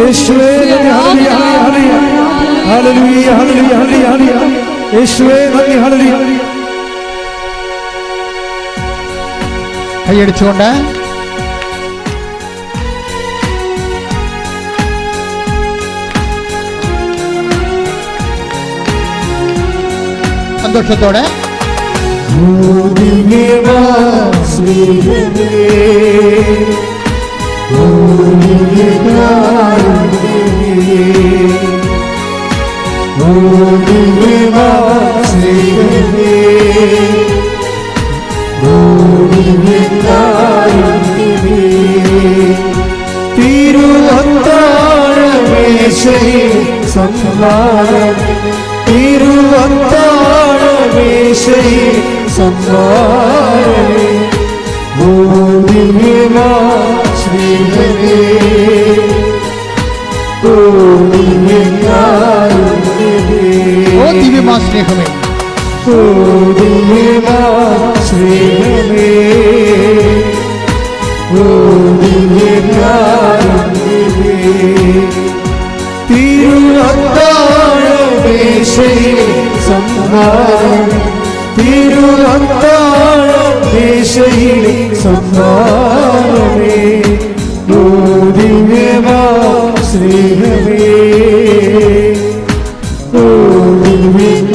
യേശുവേ hallelujah hallelujah hallelujah hallelujah hallelujah യേശുവേ നന്ദി ഹല്ലേലൂയ. കൈയടിച്ചുകൊണ്ട്. സന്തോഷത്തോടെ. തിരുവന്താഴമേശയിൽ സമ്മാനം തിരുവന്താഴമേശയിൽ സമ്മാനമേ ഭൂമിമേ സ്നേഹമേ. ഭൂമിമേ തിരുവന്താഴമേശയിൽ സമ്മാനം തിരുവന്താഴമേശയിൽ സമ്മാനമേ ഭൂതിമേവാ ശ്രീഹമേ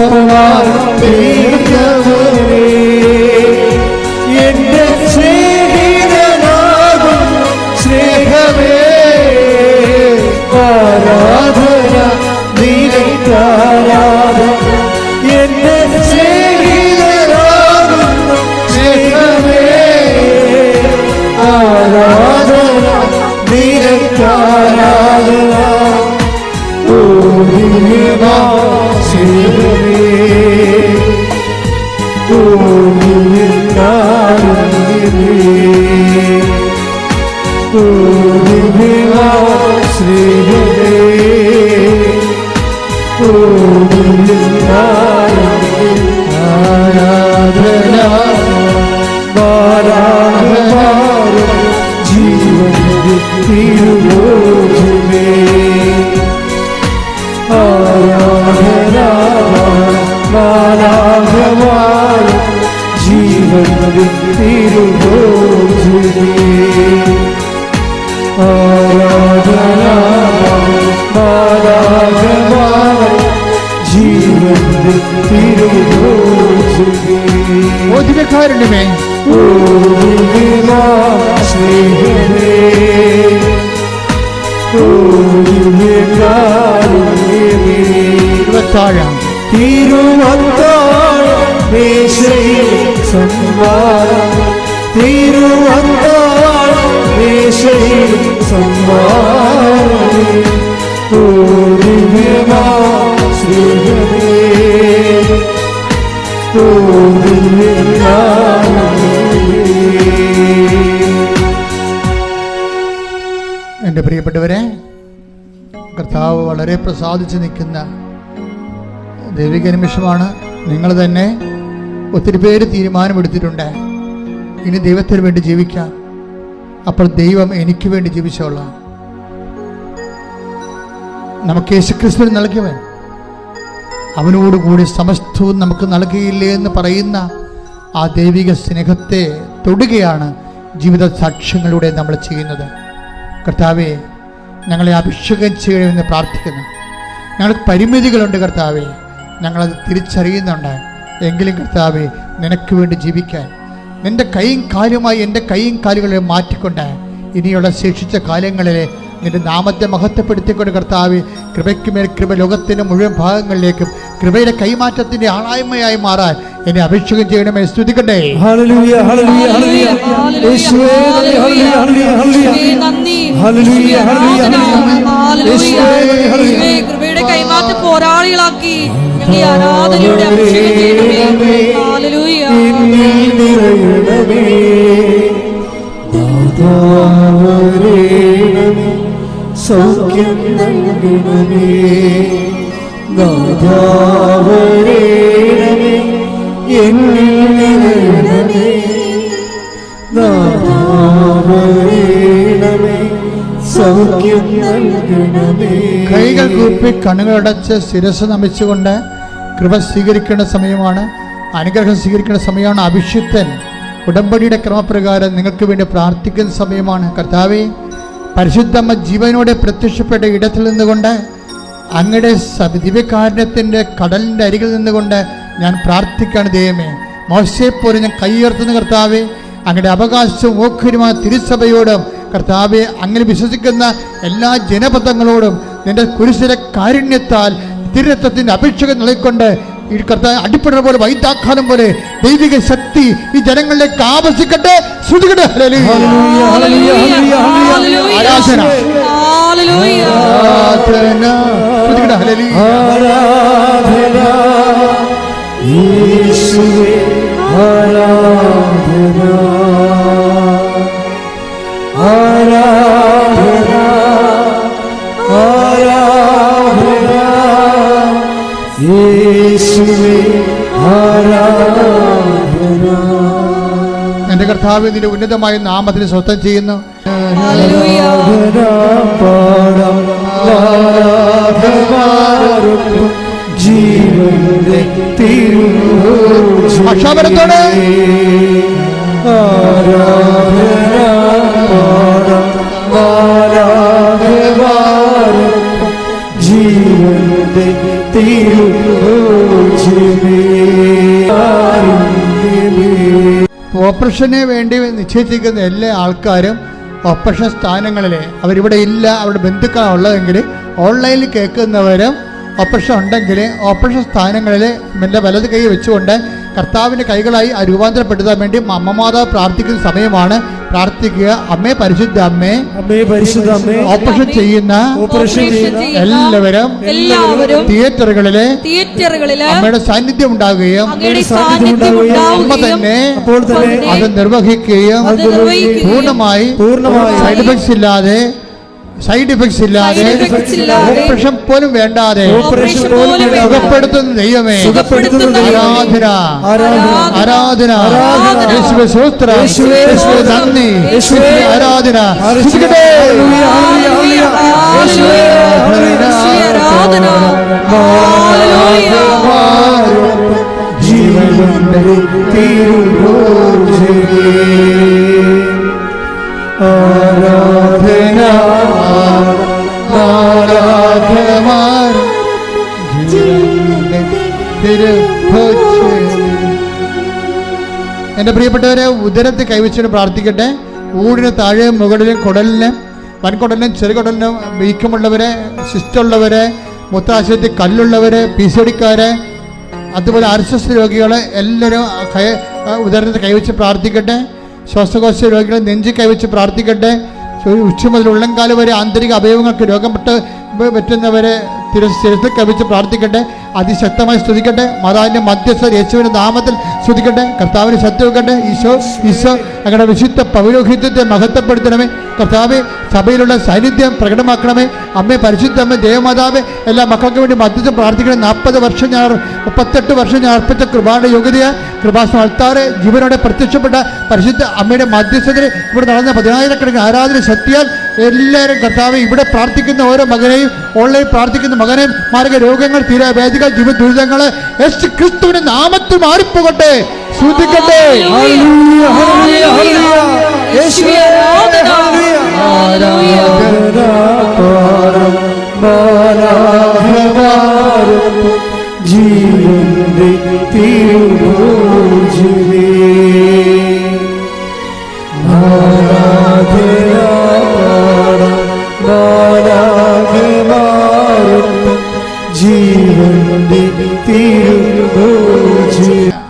Kurban ജീവന്റെ എന്റെ പ്രിയപ്പെട്ടവരെ കർത്താവ് വളരെ പ്രസാദിച്ച് നിൽക്കുന്ന ദൈവിക നിമിഷമാണ്. നിങ്ങൾ തന്നെ ഒത്തിരി പേര് തീരുമാനമെടുത്തിട്ടുണ്ട്. ഇനി ദൈവത്തിന് വേണ്ടി ജീവിക്കാം. അപ്പോൾ ദൈവം എനിക്ക് വേണ്ടി ജീവിച്ചോളാം നമുക്ക് യേശുക്രിസ്തു നൽകിയവൻ അവനോടുകൂടി സമസ്തവും നമുക്ക് നൽകിയില്ലേ എന്ന് പറയുന്ന ആ ദൈവിക സ്നേഹത്തെ തൊടുകയാണ് ജീവിത സാക്ഷ്യങ്ങളിലൂടെ നമ്മൾ ചെയ്യുന്നത്. കർത്താവെ ഞങ്ങളെ അഭിഷേകം ചെയ്യണമെന്ന് പ്രാർത്ഥിക്കുന്നു. ഞങ്ങൾക്ക് പരിമിതികളുണ്ട് കർത്താവെ. ഞങ്ങളത് തിരിച്ചറിയുന്നുണ്ട്. എങ്കിലും കർത്താവെ നിനക്ക് വേണ്ടി ജീവിക്കാൻ. നിന്റെ കൈയും കാലുമായി എന്റെ കൈയും കാലുകളെ മാറ്റിക്കൊണ്ട് ഇനിയുള്ള ശേഷിച്ച കാലങ്ങളിലെ നിന്റെ നാമത്തെ മഹത്വപ്പെടുത്തിക്കൊണ്ട് കർത്താവ് കൃപയ്ക്ക് മേൽ കൃപ ലോകത്തിന്റെ മുഴുവൻ ഭാഗങ്ങളിലേക്കും കൃപയുടെ കൈമാറ്റത്തിന്റെ ആളായ്മയായി മാറാൻ എന്നെ അഭിഷേകം ചെയ്യണമേ സ്തുതിക്കട്ടെ ഹല്ലേലൂയ. കൃപയുടെ കൈമാറ്റ പോരാളികളാക്കി ഞങ്ങളെ ആരാധനയുടെ അഭിഷേകം ചെയ്യണമേ സൗഖ്യം നൽകണമേ എന്നിൽ നിറയണമേ. കൈകൾ കൂപ്പി കണ്ണുകളടച്ച് ശിരസ് നമിച്ചുകൊണ്ട് കൃപ സ്വീകരിക്കേണ്ട സമയമാണ്. അനുഗ്രഹം സ്വീകരിക്കേണ്ട സമയമാണ്. അഭിഷിക്തൻ ഉടമ്പടിയുടെ ക്രമപ്രകാരം നിങ്ങൾക്ക് വേണ്ടി പ്രാർത്ഥിക്കുന്ന സമയമാണ്. കർത്താവെ പരിശുദ്ധമ്മ ജീവനോടെ പ്രത്യക്ഷപ്പെട്ട ഇടത്തിൽ നിന്നുകൊണ്ട് അങ്ങയുടെ ദിവ്യകാരണത്തിന്റെ കടലിന്റെ അരികിൽ നിന്നുകൊണ്ട് ഞാൻ പ്രാർത്ഥിക്കുകയാണ് ദൈവമേ. മോശയെപ്പോലെ ഞാൻ കൈയുയർത്തുന്ന കർത്താവെ. അങ്ങയുടെ അവകാശവും ഓഖരുമായ തിരുസഭയോടും കർത്താവെ അങ്ങനെ വിശ്വസിക്കുന്ന എല്ലാ ജനപഥങ്ങളോടും നിന്റെ കുരിശിലെ കാരുണ്യത്താൽ തിരുരത്വത്തിന്റെ അപേക്ഷകൾ നൽകിക്കൊണ്ട് ഈ കർത്താവ് അടിപ്പെടുന്ന പോലെ വൈദാഖാനം പോലെ ദൈവിക ശക്തി ഈ ജനങ്ങളിലേക്ക് ആവശ്യിക്കട്ടെ ശ്രുതികട്ടെ ഹല്ലേലൂയ. ഹല്ലേലൂയ ഹല്ലേലൂയ ഹല്ലേലൂയ ആരാധന. ഹല്ലേലൂയ. ആരാധന. ശ്രുതികട്ടെ ഹല്ലേലൂയ. ആരാധന. യേശുവേ ആരാധന ആരാധന. കർത്താവ് നിന്റെ ഉന്നതമായ നാമത്തിന് സ്വത്തം ചെയ്യുന്നു. ഹല്ലേലൂയ. ജീവന്റെ പക്ഷാപരത്തോടെ. ഓപ്പറേഷന് വേണ്ടി നിശ്ചയിച്ചിരിക്കുന്ന എല്ലാ ആൾക്കാരും ഓപ്പറേഷൻ സ്ഥാനങ്ങളിൽ അവരിവിടെ ഇല്ല അവരുടെ ബന്ധുക്കളാണ് ഉള്ളതെങ്കിൽ ഓൺലൈനിൽ കേൾക്കുന്നവരും ഓപ്പറേഷൻ ഉണ്ടെങ്കിൽ ഓപ്പറേഷൻ സ്ഥാനങ്ങളിൽ എന്റെ വലത് കൈ വെച്ചുകൊണ്ട് കർത്താവിന്റെ കൈകളായി രൂപാന്തരപ്പെടുത്താൻ വേണ്ടി അമ്മമാതാവ് പ്രാർത്ഥിക്കുന്ന സമയമാണ്. പ്രാർത്ഥിക്കുക. അമ്മേ പരിശുദ്ധ അമ്മേ അമ്മേ പരിശുദ്ധ അമ്മേ ഓപ്പറേഷൻ ചെയ്യുന്ന ഓപ്പറേഷൻ ചെയ്യുന്ന എല്ലാവരും എല്ലാവരും തിയേറ്ററുകളിലെ തിയേറ്ററുകളിലെ അമ്മയുടെ സാന്നിധ്യം ഉണ്ടാകുകയും അമ്മയുടെ സാന്നിധ്യം സാന്നിധ്യം ഉണ്ടാവുകയും അമ്മ തന്നെ അപ്പോൾ തന്നെ അത് നിർവഹിക്കുകയും പൂർണമായി പൂർണമായി സൈഡ് എഫക്ട്സ് ഇല്ലാതെ സൈഡ് ഇഫക്ട്സ് ഇല്ലാതെ ഓപ്പറേഷൻ പോലും വേണ്ടാതെ ഓപ്പറേഷൻ പോലും വേണ്ടാതെ സുഖപ്പെടുത്തുന്ന ദൈവമേ. ആരാധന. ആരാധന. നന്ദി. ആരാധന. യേശുവേ, യേശുവേ, ആരാധന. എന്റെ പ്രിയപ്പെട്ടവരെ ഉദരത്തെ കൈവച്ചുകൊണ്ട് പ്രാർത്ഥിക്കട്ടെ. ഊടിന് താഴെ മുകളിലും കുടലിന് വൻകുടലിനും ചെറുകുടലിനും വീക്കമുള്ളവരെ സിസ്റ്റുള്ളവരെ മുത്താശയത്തിൽ കല്ലുള്ളവരെ പി സി ഡിക്കാരെ അതുപോലെ അർസസ് രോഗികളെ എല്ലാവരും കൈ ഉദരത്തെ കൈവച്ച് പ്രാർത്ഥിക്കട്ടെ. ശ്വാസകോശ രോഗികളെ നെഞ്ചി കൈവച്ച് പ്രാർത്ഥിക്കട്ടെ. ഉച്ച മുതൽ ഉള്ളംകാൽ വരെ ആന്തരിക അവയവങ്ങൾക്ക് രോഗം പെട്ട് പറ്റുന്നവരെ തിരസ്थिരത്തിൽ കവിച്ച് പ്രാർത്ഥിക്കട്ടെ. അതിശക്തമായി സ്തുതിക്കട്ടെ. മാതാവിന്റെ മധ്യസ്ഥ യേശുവിന്റെ നാമത്തിൽ സ്തുതിക്കട്ടെ. കർത്താവിന് ശക്തി വെക്കട്ടെ ഈശോ ഈശോ അങ്ങനെ വിശുദ്ധ പൗരോഹിത്യത്തെ മഹത്വപ്പെടുത്തണമേ. കർത്താവ് സഭയിലുള്ള സാന്നിധ്യം പ്രകടമാക്കണമേ. അമ്മേ പരിശുദ്ധ അമ്മ ദേവമാതാവ് എല്ലാ മക്കൾക്ക് വേണ്ടി മധ്യസ്ഥം പ്രാർത്ഥിക്കണം. നാൽപ്പത് വർഷം ഞാൻ മുപ്പത്തെട്ട് വർഷം ഞാൻ അർപ്പിച്ച കൃപാടെ യോഗ്യതയാണ് കൃപാസനം ജീവനോടെ പ്രത്യക്ഷപ്പെട്ട പരിശുദ്ധ അമ്മയുടെ മധ്യസ്ഥതയിൽ ഇവിടെ നടന്ന പതിനായിരക്കണക്കിന് ആരാധന ശക്തിയാൽ എല്ലാവരും കർത്താവ് ഇവിടെ പ്രാർത്ഥിക്കുന്ന ഓരോ മകനെയും ഓൺലൈൻ പ്രാർത്ഥിക്കുന്ന മകനെയും മാർഗ രോഗങ്ങൾ തീരെ പ്രതിസന്ധികൾ ജീവിത ദുരിതങ്ങളെ യേശു ക്രിസ്തുവിന്റെ നാമത്തിൽ മാറിപ്പോകട്ടെ ശ്രദ്ധിക്കട്ടെ ജീവന്റെ തിരുജീവേ ജീവൻ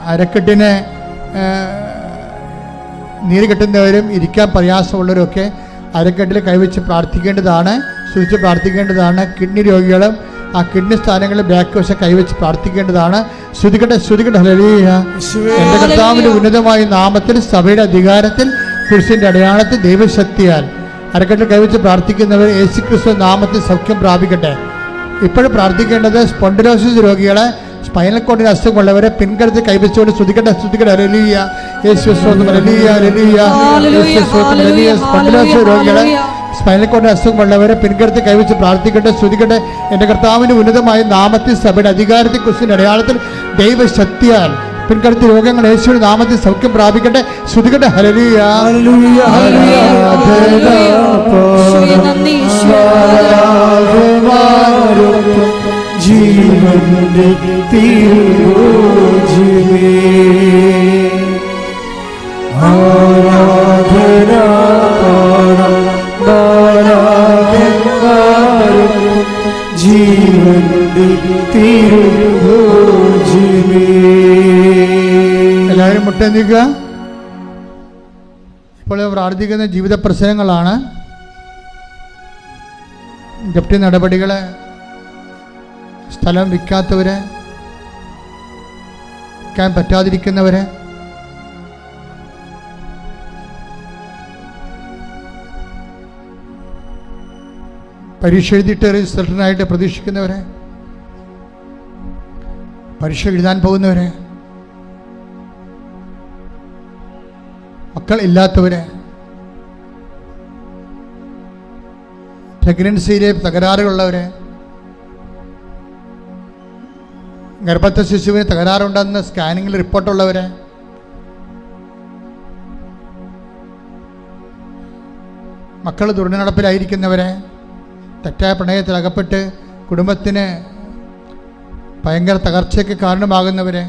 അരക്കെട്ടിന് നീര് കെട്ടുന്നവരും ഇരിക്കാൻ പ്രയാസമുള്ളവരൊക്കെ അരക്കെട്ടിൽ കൈവച്ച് പ്രാർത്ഥിക്കേണ്ടതാണ് സൂചിച്ച് പ്രാർത്ഥിക്കേണ്ടതാണ്. കിഡ്നി രോഗികളും ആ കിഡ്നി സ്ഥാനങ്ങളിൽ ബാക്ക് വശം കൈവച്ച് പ്രാർത്ഥിക്കേണ്ടതാണ്. ശ്രുതികട്ടെ ശ്രുതികട്ടെ ഹല്ലേലൂയ. എന്റെ കർത്താവിന്റെ ഉന്നതമായ നാമത്തിൽ സഭയുടെ അധികാരത്തിൽ കൃഷിന്റെ അടയാളത്തിൽ ദൈവശക്തിയാൽ അരക്കെട്ടിൽ കൈവച്ച് പ്രാർത്ഥിക്കുന്നവർ യേശു ക്രിസ്തു നാമത്തിൽ സൗഖ്യം പ്രാപിക്കട്ടെ. ഇപ്പോഴും പ്രാർത്ഥിക്കേണ്ടത് സ്പോണ്ടിനോസിസ് രോഗികളെ സ്പൈനൽ കോഡിന് അസുഖമുള്ളവരെ പിൻകരുത്ത് കൈവച്ചുകൊണ്ട് ശ്രുതിക്കട്ടെ ശ്രുതിക്കട്ടെ ഹല്ലേലൂയ, രോഗികളെ സ്പൈനൽ കോഡിന് അസുഖമുള്ളവരെ പിൻകരുത്ത് കൈവച്ച് പ്രാർത്ഥിക്കട്ടെ ശ്രുതിക്കട്ടെ എന്റെ കർത്താവിന്റെ ഉന്നതമായ നാമത്തിൽ സഭയുടെ അധികാരത്തെ കുറിച്ചിന്റെ അടയാളത്തിൽ ദൈവശക്തിയാൽ പിൻകരുത്ത് രോഗങ്ങൾ യേശുവിന്റെ നാമത്തിൽ സൗഖ്യം പ്രാപിക്കട്ടെ. ശ്രുതികട്ടെ ആരാധനാരൊപ്പം ജീവന്റെ തിരുഭോജിമേ ആരാധന ജീവന്റെ എല്ലാവരും നിൽക്കുക ഇപ്പോൾ പ്രാർത്ഥിക്കുന്ന ജീവിത പ്രശ്നങ്ങളാണ്. ജപ്തി നടപടികൾ സ്ഥലം വിൽക്കാത്തവരെ വിൽക്കാൻ പറ്റാതിരിക്കുന്നവരെ. പരീക്ഷ എഴുതിയിട്ട് റിസൾട്ടിനായിട്ട് പ്രതീക്ഷിക്കുന്നവരെ പരീക്ഷ എഴുതാൻ പോകുന്നവരെ മക്കൾ ഇല്ലാത്തവര് പ്രഗ്നൻസിയിലെ തകരാറുകളുള്ളവര് ഗർഭത്തെ ശിശുവിന് തകരാറുണ്ടെന്ന് സ്കാനിങ്ങിൽ റിപ്പോർട്ടുള്ളവര് മക്കൾ ദുർനടപ്പിലായിരിക്കുന്നവരെ തെറ്റായ പ്രണയത്തിൽ അകപ്പെട്ട് കുടുംബത്തിന് ഭയങ്കര തകർച്ചയ്ക്ക് കാരണമാകുന്നവരെ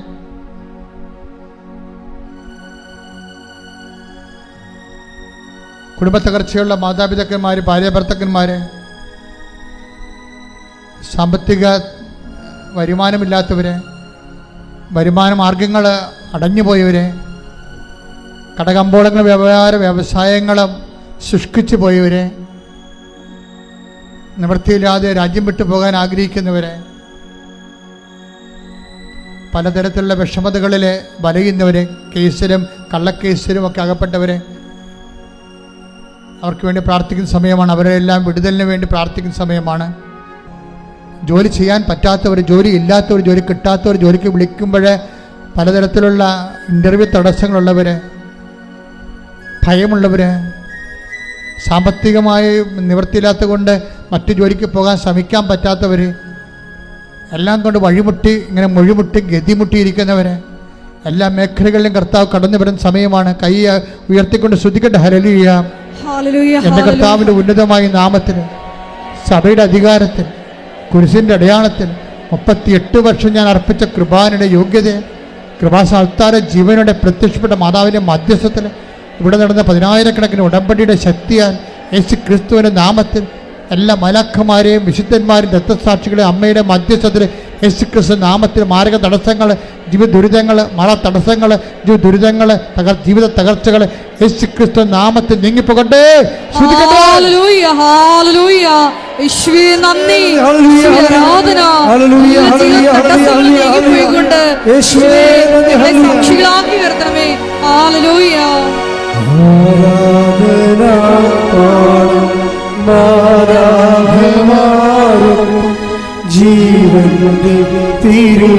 കുടുംബ തകർച്ചയുള്ള മാതാപിതാക്കന്മാർ ഭാര്യാഭർത്തക്കന്മാർ സാമ്പത്തിക വരുമാനമില്ലാത്തവർ വരുമാന മാർഗങ്ങൾ അടഞ്ഞുപോയവർ കടകമ്പോളങ്ങൾ വ്യാപാര വ്യവസായങ്ങളും ശുഷ്കിച്ചു പോയവർ നിവൃത്തിയില്ലാതെ രാജ്യം വിട്ടു പോകാൻ ആഗ്രഹിക്കുന്നവരെ പലതരത്തിലുള്ള വിഷമതകളിൽ വലയുന്നവരെ കേസിലും കള്ളക്കേസിലും ഒക്കെ അകപ്പെട്ടവരെ അവർക്ക് വേണ്ടി പ്രാർത്ഥിക്കുന്ന സമയമാണ്. അവരെല്ലാം വിടുതലിന് വേണ്ടി പ്രാർത്ഥിക്കുന്ന സമയമാണ്. ജോലി ചെയ്യാൻ പറ്റാത്തവർ ജോലി ഇല്ലാത്തവർ ജോലി കിട്ടാത്തവർ ജോലിക്ക് വിളിക്കുമ്പോൾ പലതരത്തിലുള്ള ഇന്റർവ്യൂ തടസ്സങ്ങളുള്ളവർ ഭയമുള്ളവർ സാമ്പത്തികമായി നിവൃത്തിയില്ലാത്ത കൊണ്ട് മറ്റു ജോലിക്ക് പോകാൻ ശ്രമിക്കാൻ പറ്റാത്തവർ എല്ലാം കൊണ്ട് വഴിമുട്ടി ഇങ്ങനെ മൊഴിമുട്ടി ഗതിമുട്ടിയിരിക്കുന്നവർ എല്ലാ മേഖലകളിലും കർത്താവ് കടന്നു വരുന്ന സമയമാണ്. കൈ ഉയർത്തിക്കൊണ്ട് ശ്രദ്ധിക്കട്ടെ ഹരലിയ എന്റെ ഹല്ലേലൂയ കർത്താവിന്റെ ഉന്നതമായ നാമത്തിന് സഭയുടെ അധികാരത്തിൽ കുരിശിന്റെ അടയാളത്തിൽ മുപ്പത്തിയെട്ട് വർഷം ഞാൻ അർപ്പിച്ച കൃപാനയുടെ യോഗ്യത കൃപാസാൽത്താര ജീവനോടെ പ്രത്യക്ഷപ്പെട്ട മാതാവിന്റെ മധ്യസ്ഥത്തിൽ ഇവിടെ നടന്ന പതിനായിരക്കണക്കിന് ഉടമ്പടിയുടെ ശക്തിയാൽ യേശു ക്രിസ്തുവിന്റെ നാമത്തിൽ എല്ലാ മലക്കന്മാരെയും വിശുദ്ധന്മാരും രക്തസാക്ഷികളെ അമ്മയുടെ മധ്യസ്ഥത്തിൽ യേശു ക്രിസ്തു നാമത്തിൽ മാരക തടസ്സങ്ങൾ ജീവിത ദുരിതങ്ങൾ മഴ തടസ്സങ്ങൾ ജീവിത ദുരിതങ്ങൾ തകർ ജീവിത തകർച്ചകൾ യേശു ക്രിസ്തു നാമത്തിൽ നീങ്ങിപ്പോകട്ടെ. ശ്രുതിക്കട്ടെ ഹല്ലേലൂയ ഹല്ലേലൂയ. യേശുവേ നന്ദി. ഹല്ലേലൂയ, യേശുവേ ആരാധന. പാടും ജീവന്റെ തിരുഭോജിനി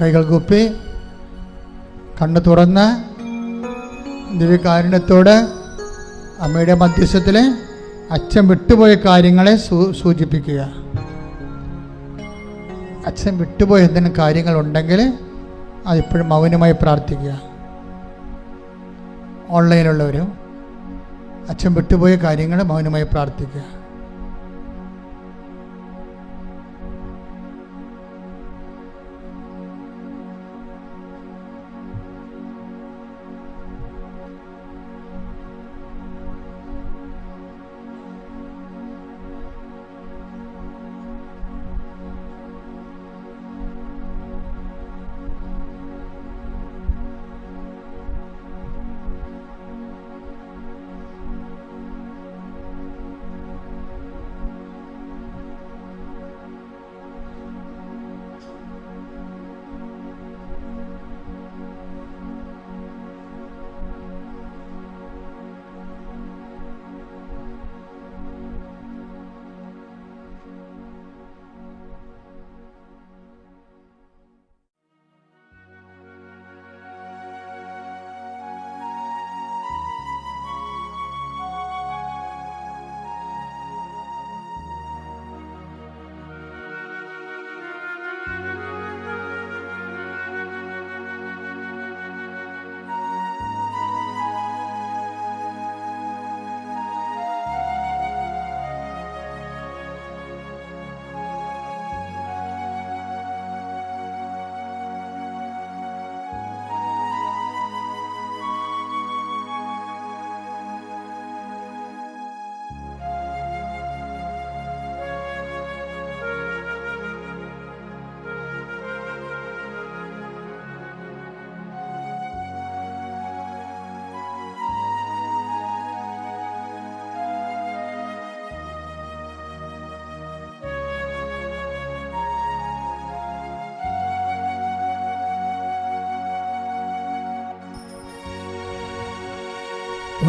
കൈകൾ കുപ്പി കണ്ണ് തുറന്ന് ദിവ്യകാരുണ്യത്തോട് അമ്മയുടെ മധ്യസ്ഥത്തിൽ അച്ഛൻ വിട്ടുപോയ കാര്യങ്ങളെ സൂചിപ്പിക്കുക. അച്ഛൻ വിട്ടുപോയ എന്തെങ്കിലും കാര്യങ്ങളുണ്ടെങ്കിൽ അതിപ്പോഴും മൗനമായി പ്രാർത്ഥിക്കുക. ഓൺലൈനിലുള്ളവരും അച്ഛൻ വിട്ടുപോയ കാര്യങ്ങൾ മൗനമായി പ്രാർത്ഥിക്കുക.